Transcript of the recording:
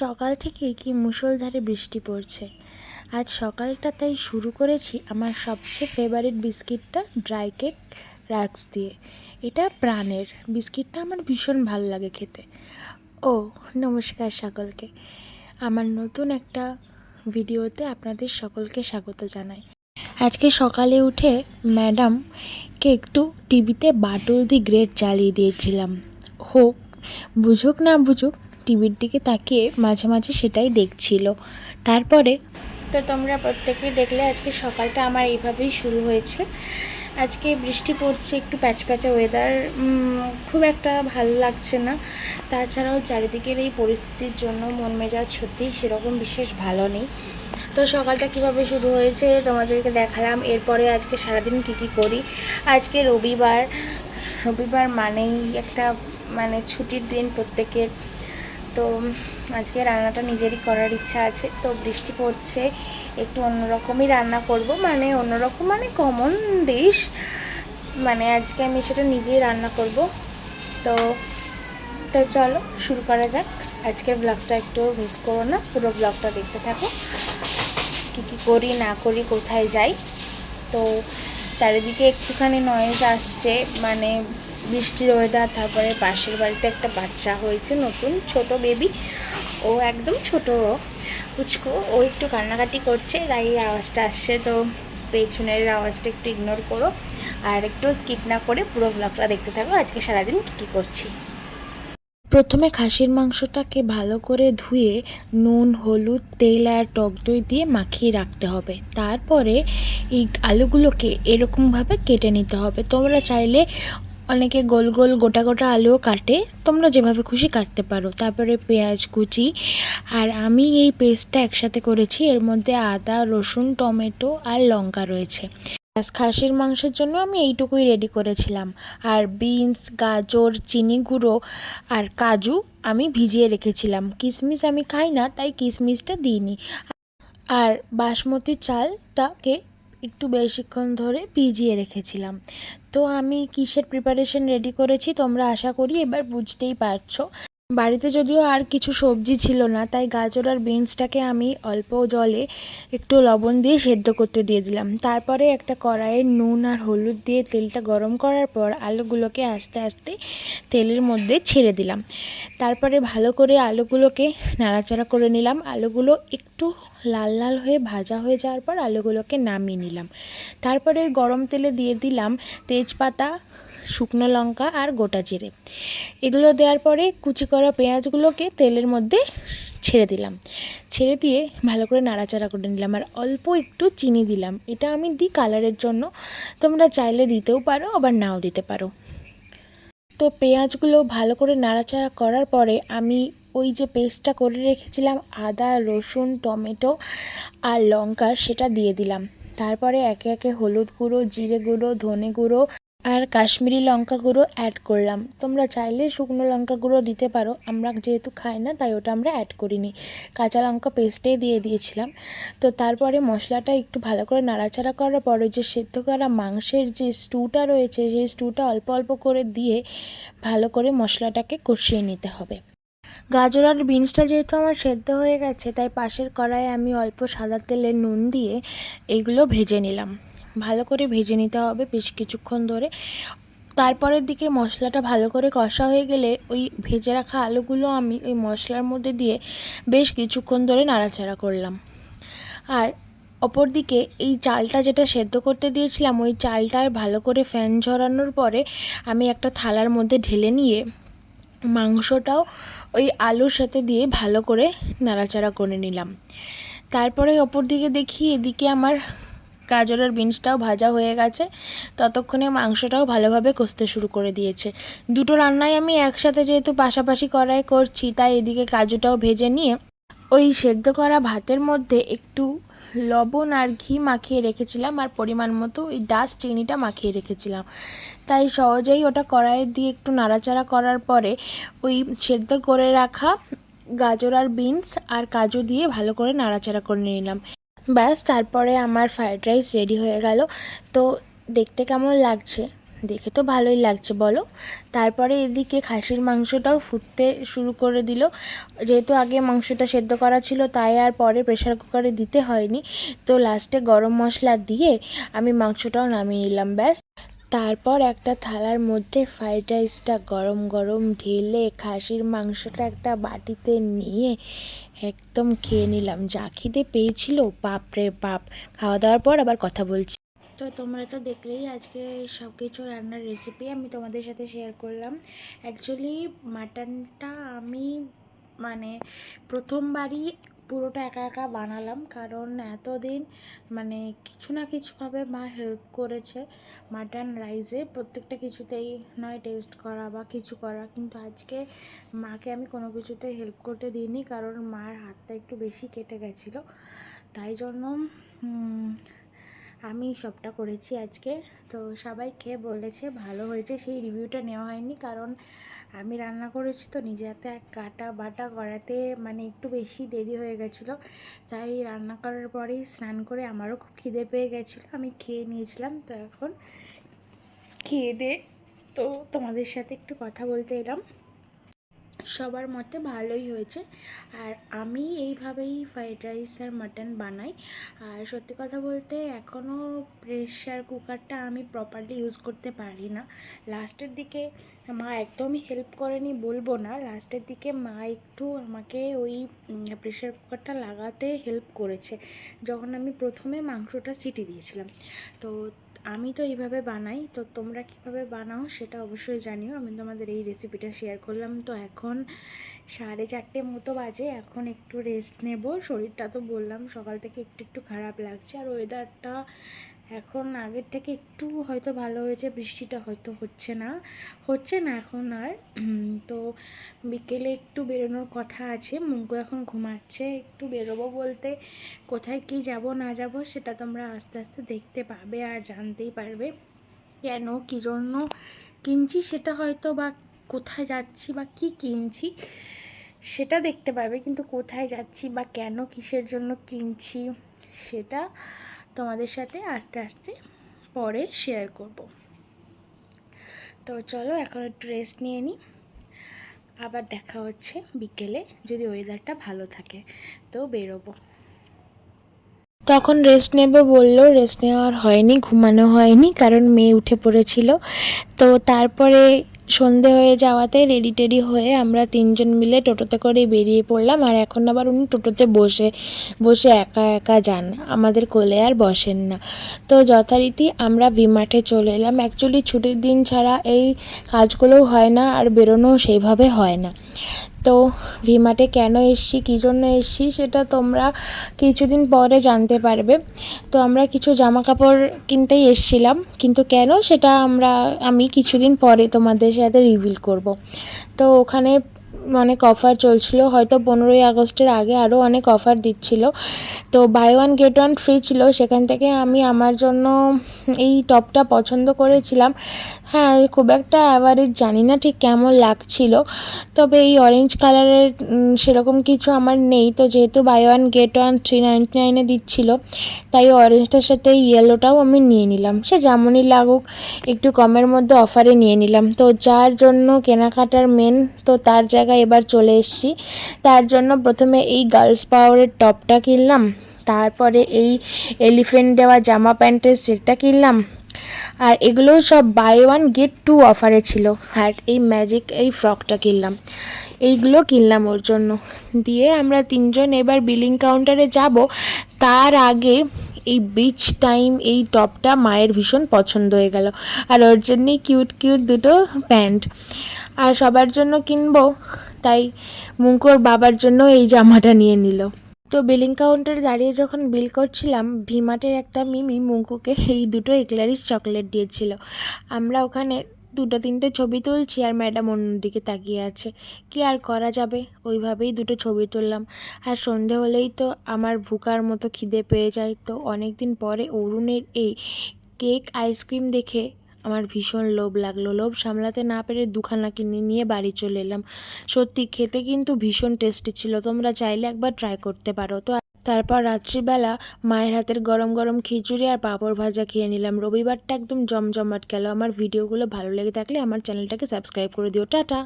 সকাল থেকে কি মুষলধারে বৃষ্টি পড়ছে? আজ সকালটা তাই শুরু করেছি আমার সবচেয়ে ফেভারিট বিস্কিটটা ড্রাই কেক রাক্স দিয়ে। এটা প্রাণের। বিস্কিটটা আমার ভীষণ ভালো লাগে খেতে। ও, নমস্কার সকলকে। আমার নতুন একটা ভিডিওতে আপনাদের সকলকে স্বাগত জানাই। আজকে সকালে উঠে ম্যাডামকে একটু টিভিতে বাটুল দি গ্রেট চালিয়ে দিয়েছিলাম। হোক, বুঝুক না বুঝুক টিভির দিকে তাকিয়ে মাঝে মাঝে সেটাই দেখছিল। তারপরে তো তোমরা প্রত্যেকেই দেখলে আজকে সকালটা আমার এইভাবেই শুরু হয়েছে। আজকে বৃষ্টি পড়ছে, একটু প্যাচ প্যাচা ওয়েদার খুব একটা ভালো লাগছে না। তাছাড়াও চারিদিকের এই পরিস্থিতির জন্য মন মেজাজ সত্যিই সেরকম বিশেষ ভালো নেই। তো সকালটা কীভাবে শুরু হয়েছে তোমাদেরকে দেখালাম। এরপরে আজকে সারাদিন কী কী করি? আজকে রবিবার রবিবার মানেই একটা মানে ছুটির দিন প্রত্যেকের। তো আজকে রান্নাটা নিজেরই করার ইচ্ছা আছে। তো বৃষ্টি পড়ছে, একটু অন্যরকমই রান্না করব। মানে অন্যরকম মানে কমন ডিশ মানে আজকে আমি সেটা নিজেই রান্না করব। তো তো চলো শুরু করা যাক। আজকের ব্লগটা একটু মিস করো না, পুরো ব্লগটা দেখতে থাকো। কী কী করি, না করি, কোথায় যাই। তো চারিদিকে একটুখানি নয়েজ আসছে মানে বৃষ্টির ওয়েদার তারপরে পাশের বাড়িতে একটা বাচ্চা হয়েছে নতুন, ছোট বেবি ও একদম ছোট। পুচকো, ও একটু কান্নাকাটি করছে, তাই আওয়াজটা আসছে, তো পেছনের আওয়াজটা একটু ইগনোর করো, আর একটু স্কিপ না করে পুরো ব্লগটা দেখতে থাকো, আজকে সারাদিন কী কী করছি। প্রথমে খাসির মাংসটাকে ভালো করে ধুয়ে নুন, হলুদ, তেল আর টক দই দিয়ে মাখিয়ে রাখতে হবে। তারপরে এই আলুগুলোকে এরকমভাবে কেটে নিতে হবে। তোমরা চাইলে অনেকে গোল গোল গোটা গোটা আলুও কাটে। তোমরা যেভাবে খুশি কাটতে পারো। তারপরে পেঁয়াজ, কুচি। আর আমি এই পেস্টটা একসাথে করেছি। এর মধ্যে আদা, রসুন, টমেটো আর লঙ্কা রয়েছে। খাসির মাংসের জন্য আমি এইটুকুই রেডি করেছিলাম। আর বিনস গাজর, চিনি গুঁড়ো আর কাজু আমি ভিজিয়ে রেখেছিলাম। কিশমিশ আমি খাই না, তাই কিশমিশটা দিইনি। আর বাসমতি চালটাকে একটু বেশিক্ষণ ধরে ভিজিয়ে রেখেছিলাম। তো আমি কিসের প্রিপারেশন রেডি করেছি তোমরা আশা করি এবার বুঝতেই পারছ। বাড়িতে যদিও আর কিছু সবজি ছিল না, তাই গাজর আর বিনসটাকে আমি অল্প জলে একটু লবণ দিয়ে সেদ্ধ করতে দিয়ে দিলাম। তারপরে একটা কড়াইয়ে নুন আর হলুদ দিয়ে তেলটা গরম করার পর আলুগুলোকে আস্তে আস্তে তেলের মধ্যে ছেড়ে দিলাম। তারপরে ভালো করে আলুগুলোকে নাড়াচাড়া করে নিলাম। আলুগুলো একটু লাল লাল হয়ে ভাজা হয়ে যাওয়ার পর আলুগুলোকে নামিয়ে নিলাম। তারপরে গরম তেলে দিয়ে দিলাম তেজপাতা শুকনো লঙ্কা আর গোটা জিরে। এগুলো দেওয়ার পরে কুচি করা পেঁয়াজগুলোকে তেলের মধ্যে ছেড়ে দিলাম। ছেড়ে দিয়ে ভালো করে নাড়াচাড়া করে নিলাম আর অল্প একটু চিনি দিলাম। এটা আমি দিই কালারের জন্য। তোমরা চাইলে দিতেও পারো, আবার নাও দিতে পারো। তো পেঁয়াজগুলো ভালো করে নাড়াচাড়া করার পরে আমি ওই যে পেস্টটা করে রেখেছিলাম, আদা, রসুন, টমেটো আর লঙ্কা, সেটা দিয়ে দিলাম। তারপরে একে একে হলুদ গুঁড়ো, জিরে গুঁড়ো, ধনে গুঁড়ো আর কাশ্মীরি লঙ্কা গুঁড়ো অ্যাড করলাম। তোমরা চাইলে শুকনো লঙ্কা গুঁড়ো দিতে পারো। আমরা যেহেতু খাই না, তাই ওটা আমরা অ্যাড করিনি। কাঁচা লঙ্কা পেস্টেই দিয়ে দিয়েছিলাম। তো তারপরে মশলাটা একটু ভালো করে নাড়াচাড়া করার পরে যে সেদ্ধ করা মাংসের যে স্টুটা রয়েছে, সেই স্টুটা অল্প অল্প করে দিয়ে ভালো করে মশলাটাকে কষিয়ে নিতে হবে। গাজর আর বিনসটা যেহেতু আমার সেদ্ধ হয়ে গেছে, তাই পাশের কড়াইয়ে আমি অল্প সাদা তেলে নুন দিয়ে এইগুলো ভেজে নিলাম। ভালো করে ভেজে নিতে হবে বেশ কিছুক্ষণ ধরে। তারপরের দিকে মশলাটা ভালো করে কষা হয়ে গেলে ওই ভেজে রাখা আলুগুলো আমি ওই মশলার মধ্যে দিয়ে বেশ কিছুক্ষণ ধরে নাড়াচাড়া করলাম। আর অপরদিকে এই চালটা যেটা সেদ্ধ করতে দিয়েছিলাম, ওই চালটার ভালো করে ফ্যান ঝরানোর পরে আমি একটা থালার মধ্যে ঢেলে নিয়ে মাংসটাও ওই আলুর সাথে দিয়ে ভালো করে নাড়াচাড়া করে নিলাম। তারপরে অপর দিকে দেখি এদিকে আমার গাজর আর বিনসটাও ভাজা হয়ে গেছে। ততক্ষণে মাংসটাও ভালোভাবে কষতে শুরু করে দিয়েছে। দুটো রান্নাই আমি একসাথে যেহেতু পাশাপাশি কড়াই করছি, তাই এদিকে কাজুটাও ভেজে নিয়ে ওই সেদ্ধ করা ভাতের মধ্যে একটু লবণ আর ঘি মাখিয়ে রেখেছিলাম আর পরিমাণ মতো ওই ডাস চিনিটা মাখিয়ে রেখেছিলাম। তাই সহজেই ওটা কড়াইয়ে দিয়ে একটু নাড়াচাড়া করার পরে ওই সেদ্ধ করে রাখা গাজর আর বিনস আর কাজু দিয়ে ভালো করে নাড়াচাড়া করে নিলাম। ব্যাস, তারপরে আমার ফ্রায়েড রাইস রেডি হয়ে গেল। তো দেখতে কেমন লাগছে? দেখে তো ভালোই লাগছে, বলো। তারপরে এদিকে খাসির মাংসটাও ফুটতে শুরু করে দিল। যেহেতু আগে মাংসটা সেদ্ধ করা ছিল, তাই আর পরে প্রেশার কুকারে দিতে হয়নি। তো লাস্টে গরম মশলা দিয়ে আমি মাংসটাও নামিয়ে নিলাম, ব্যাস। তারপর একটা থালার মধ্যে ফ্রাইড রাইসটা গরম গরম ঢেলে খাসির মাংসটা একটা বাটিতে নিয়ে একদম খেয়ে নিলাম। যা খিদে পেয়েছিল, বাপরে বাপ। খাওয়া দাওয়ার পর আবার কথা বলছি। তো তোমরা তো দেখলেই আজকে সব কিছু রান্নার রেসিপি আমি তোমাদের সাথে শেয়ার করলাম। অ্যাকচুয়ালি মাটনটা আমি মানে প্রথমবারই পুরোটা একা একা বানালাম। কারণ এতদিন মানে কিছু না কিছুভাবে মা হেল্প করেছে মাটন রাইসে প্রত্যেকটা কিছুতেই নয় টেস্ট করা বা কিছু করা। কিন্তু আজকে মাকে আমি কোনো কিছুতে হেল্প করতে দিইনি। কারণ মার হাতটা একটু বেশি কেটে গেছিল। তাই জন্য আমি সবটা করেছি আজকে। তো সবাই খেয়ে বলেছে ভালো হয়েছে, সেই রিভিউটা নেওয়া হয়নি কারণ আমি রান্না করেছি তো নিজে হাতে এক কাটা বাটা করাতে মানে একটু বেশি দেরি হয়ে গেছিল। তাই রান্না করার পরেই স্নান করে আমারও খুব খিদে পেয়ে গেছিল, আমি খেয়ে নিয়েছিলাম। তো এখন খেয়ে দে, তো তোমাদের সাথে একটু কথা বলতে এলাম। সবার মতে ভালোই হয়েছে। আর আমি এইভাবেই ফ্রাইড রাইস আর মাটন বানাই। আর সত্যি কথা বলতে এখনও প্রেশার কুকারটা আমি প্রপারলি ইউজ করতে পারি না। লাস্টের দিকে মা একদমই হেল্প করেনি বলব না। লাস্টের দিকে মা একটু আমাকে ওই প্রেশার কুকারটা লাগাতে হেল্প করেছে। যখন আমি প্রথমে মাংসটা সিটি দিয়েছিলাম। তো আমি তো এইভাবে বানাই, তো তোমরা কীভাবে বানাও সেটা অবশ্যই জানিও। আমি তোমাদের এই রেসিপিটা শেয়ার করলাম। তো এখন সাড়ে চারটে মতো বাজে, এখন একটু রেস্ট নেব। শরীরটা তো বললাম, সকাল থেকে একটু একটু খারাপ লাগছে। আর ওয়েদারটা এখন আগের থেকে একটু হয়তো ভালো হয়েছে, বৃষ্টিটা হয়তো হচ্ছে না। হচ্ছে না এখন আর। তো বিকেলে একটু বেরোনোর কথা আছে মুঙ্গু এখন ঘুমাচ্ছে। একটু বেরোবো বলতে কোথায় কি যাব, না যাব, সেটা তোমরা আস্তে আস্তে দেখতে পাবে আর জানতেই পারবে। কেন, কী জন্য কিনছি সেটা হয়তো বা কোথায় যাচ্ছি বা কি কিনছি সেটা দেখতে পাবে কিন্তু কোথায় যাচ্ছি বা কেন কিসের জন্য কিনছি সেটা তোমাদের সাথে আস্তে আস্তে পরে শেয়ার করব। তো চলো এখন একটু রেস্ট নিয়ে নিই আবার দেখা হচ্ছে বিকেলে, যদি ওয়েদারটা ভালো থাকে, তো বেরোবো। তখন রেস্ট নেবে বলল রেস্ট নেওয়ার হয়নি, ঘুমানো হয়নি, কারণ মেয়ে উঠে পড়েছিল। তো তারপরে সন্ধে হয়ে যাওয়াতে রেডি টেডি হয়ে আমরা তিনজন মিলে টোটোতে করে বেরিয়ে পড়লাম। আর এখন আবার উনি টোটোতে বসে বসে একা একা যান। আমাদের কোলে আর বসেন না। তো যথারীতি আমরা ভিমার্টে চলে এলাম। অ্যাকচুয়ালি ছুটির দিন ছাড়া এই কাজগুলোও হয় না আর বেরোনোও সেইভাবে হয় না। তো ভিমার্টে কেন এসছি, কী জন্য এসছি সেটা তোমরা কিছুদিন পরে জানতে পারবে। তো আমরা কিছু জামা কাপড় কিনতেই এসছিলাম, কিন্তু কেন সেটা আমরা, আমি কিছুদিন পরে তোমাদের সাথে রিভিল করব। তো ওখানে অনেক অফার চলছিল। হয়তো পনেরোই আগস্টের আগে আরও অনেক অফার দিচ্ছিল। তো buy one get one free ছিল। সেখান থেকে আমি আমার জন্য এই টপটা পছন্দ করেছিলাম। হ্যাঁ খুব একটা অ্যাভারেজ জানি না ঠিক কেমন লাগছিল। তবে এই অরেঞ্জ কালারের সেরকম কিছু আমার নেই। তো যেহেতু buy one get one three ninety নাইনে দিচ্ছিল, তাই অরেঞ্জটার সাথে ইয়েলোটাও আমি নিয়ে নিলাম। সে যেমনই লাগুক, একটু কমের মধ্যে অফারে নিয়ে নিলাম। তো যার জন্য কেনাকাটার মেন তো তার জায়গায় এবার চলে এসেছি। তার জন্য প্রথমে এই গার্লস পাওয়ারের টপটা কিনলাম, তারপরে এই এলিফেন্ট দেওয়া জামা প্যান্টের সেটটা কিনলাম। আর এগুলো সব বাই ওয়ান গেট টু অফারে ছিল। আর এই ম্যাজিক এই ফ্রকটা কিনলাম। এইগুলো কিনলাম ওর জন্য। দিয়ে আমরা তিনজন এবার বিলিং কাউন্টারে যাব। তার আগে এই বিচ টাইম এই টপটা মায়ের ভীষণ পছন্দ হয়ে গেল। আর ওর জন্যই কিউট কিউট দুটো প্যান্ট। আর সবার জন্য কিনবো। তাই মুঙ্কুর বাবার জন্য এই জামাটা নিয়ে নিল। তো বিলিং কাউন্টারে দাঁড়িয়ে যখন বিল করছিলাম ভিমার্টের একটা মিমি মুঙ্কুকে এই দুটো এক্লারিস চকলেট দিয়েছিল। আমরা ওখানে দুটো তিনটে ছবি তুলছি আর ম্যাডাম অন্যদিকে তাকিয়ে আছে। কি আর করা যাবে? ওইভাবেই দুটো ছবি তুললাম। আর সন্ধে হলেই তো আমার ভুকার মতো খিদে পেয়ে যায়। তো অনেক দিন পরে অরুণের এই কেক আইসক্রিম দেখে আমার ভীষণ লোভ লাগল। লোভ সামলাতে না পেরে দুখানা কিনে নিয়ে বাড়ি চলে এলাম। সত্যি খেতে কিন্তু ভীষণ টেস্টি ছিল। তোমরা চাইলে একবার ট্রাই করতে পারো। তো তারপর রাত্রিবেলা মায়ের হাতের গরম গরম খিচুড়ি আর পাঁপড় ভাজা খেয়ে নিলাম। রবিবারটা একদম জমজমাট গেল। আমার ভিডিওগুলো ভালো লেগে থাকলে আমার চ্যানেলটাকে সাবস্ক্রাইব করে দিও। টাটা!